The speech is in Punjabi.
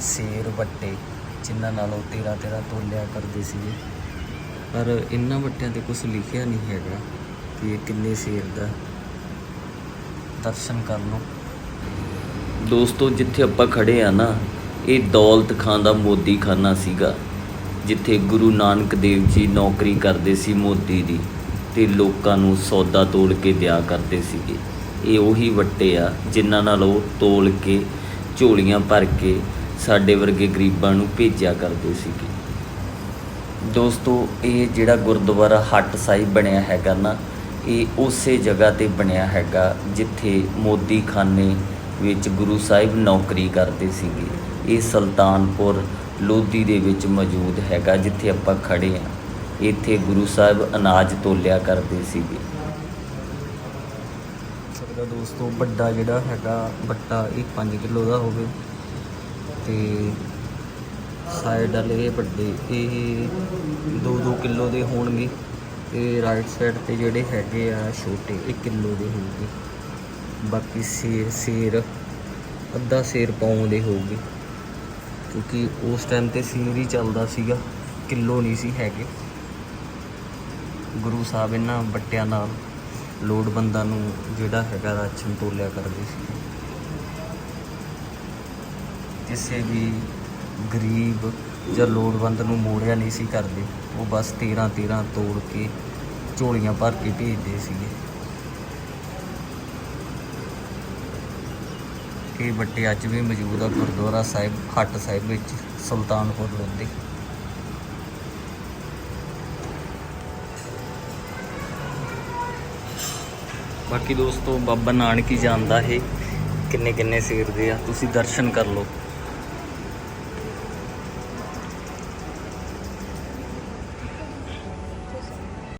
ਸੇਰ ਵੱਟੇ, ਜਿਨ੍ਹਾਂ ਨਾਲ ਉਹ 13 13 ਤੋਲਿਆ ਕਰਦੇ ਸੀਗੇ। ਪਰ ਇਹਨਾਂ ਵੱਟਿਆਂ ਤੇ ਕੁਝ ਲਿਖਿਆ ਨਹੀਂ ਹੈਗਾ ਕਿ ਇਹ ਕਿੰਨੇ ਸੇਰ ਦਾ ਦਰਸ਼ਨ ਕਰ ਲਓ ਦੋਸਤੋ, ਜਿੱਥੇ ਆਪਾਂ ਖੜੇ ਆ ਨਾ, ਇਹ ਦੌਲਤ ਖਾਨ ਦਾ ਮੋਦੀ ਖਾਨਾ ਸੀਗਾ, ਜਿੱਥੇ ਗੁਰੂ ਨਾਨਕ ਦੇਵ ਜੀ ਨੌਕਰੀ ਕਰਦੇ ਸੀ ਮੋਦੀ ਦੀ ਤੇ ਲੋਕਾਂ ਨੂੰ ਸੌਦਾ ਤੋੜ ਕੇ ਦਿਆ ਕਰਦੇ ਸੀਗੇ। ਇਹ ਉਹੀ ਵੱਟੇ ਆ, ਜਿਨ੍ਹਾਂ ਨਾਲ ਉਹ ਤੋਲ ਕੇ, ਝੋਲੀਆਂ ਭਰ ਕੇ ਸਾਡੇ ਵਰਗੇ ਗਰੀਬਾਂ ਨੂੰ ਭੇਜਿਆ ਕਰਦੇ ਸੀਗੇ। ਦੋਸਤੋ, ਇਹ ਜਿਹੜਾ ਗੁਰਦੁਆਰਾ ਹੱਟ ਸਾਹਿਬ ਬਣਿਆ ਹੈਗਾ ਨਾ, ਇਹ ਉਸੇ ਜਗ੍ਹਾ ਤੇ ਬਣਿਆ ਹੈਗਾ, ਜਿੱਥੇ ਮੋਦੀ ਖਾਨੇ ਵਿੱਚ ਗੁਰੂ ਸਾਹਿਬ ਨੌਕਰੀ ਕਰਦੇ ਸੀਗੇ। ਇਹ ਸੁਲਤਾਨਪੁਰ ਲੋਧੀ ਦੇ ਵਿੱਚ ਮੌਜੂਦ ਹੈਗਾ, ਜਿੱਥੇ ਆਪਾਂ ਖੜੇ ਆ ਇੱਥੇ ਗੁਰੂ ਸਾਹਿਬ ਅਨਾਜ ਤੋਲਿਆ ਕਰਦੇ ਸੀਗੇ। ਸਕਦਾ ਦੋਸਤੋ, ਵੱਡਾ ਜਿਹੜਾ ਹੈਗਾ ਵੱਟਾ ਇਹ 5 ਕਿਲੋ ਦਾ ਹੋਵੇ। ਤੇ ਸਾਈਡ ਵਾਲੇ ਵੱਡੇ, ਇਹ 2-2 ਕਿਲੋ ਦੇ ਹੋਣਗੇ। ਤੇ ਰਾਈਟ ਸਾਈਡ ਤੇ ਜਿਹੜੇ ਹੈਗੇ ਆ ਛੋਟੇ 1 ਕਿਲੋ ਦੇ ਹੋਣਗੇ। ਬਾਕੀ ਸੇਰ ਸੇਰ, ਅੱਧਾ ਸੇਰ ਪਾਉਣ ਦੇ ਹੋਊਗੇ। ਕਿਉਂਕਿ ਉਸ ਟਾਈਮ ਤੇ ਸੇਰ ਹੀ ਚੱਲਦਾ ਸੀਗਾ, ਕਿਲੋ ਨਹੀਂ ਸੀ ਹੈਗੇ। ਗੁਰੂ ਸਾਹਿਬ ਇਹਨਾਂ ਵੱਟਿਆਂ ਨਾਲ ਲੋੜਵੰਦਾਂ ਨੂੰ ਜਿਹੜਾ ਹੈਗਾ ਰਾਸ਼ਨ ਤੋਲਿਆ ਕਰਦੇ ਸੀ। ਕਿਸੇ ਵੀ ਗਰੀਬ ਜਾਂ ਲੋੜਵੰਦ ਨੂੰ ਮੋੜਿਆ ਨਹੀਂ ਸੀ ਕਰਦੇ। ਉਹ ਬਸ 13 13 ਤੋੜ ਕੇ ਝੋਲੀਆਂ ਭਰ ਕੇ ਭੇਜਦੇ ਸੀਗੇ। ਇਹ ਬੱਟੇ ਅੱਜ ਵੀ ਮੌਜੂਦ ਆ ਗੁਰਦੁਆਰਾ ਸਾਹਿਬ, ਖੱਟ ਸਾਹਿਬ ਵਿੱਚ, ਸੁਲਤਾਨਪੁਰ ਲੋਧੀ ਬਾਕੀ ਦੋਸਤੋ, ਬਾਬਾ ਨਾਨਕ ਹੀ ਜਾਣਦਾ ਹੈ ਕਿੰਨੇ ਕਿੰਨੇ ਸਿਰ ਦੇ ਆ। ਤੁਸੀਂ ਦਰਸ਼ਨ ਕਰ ਲਓ।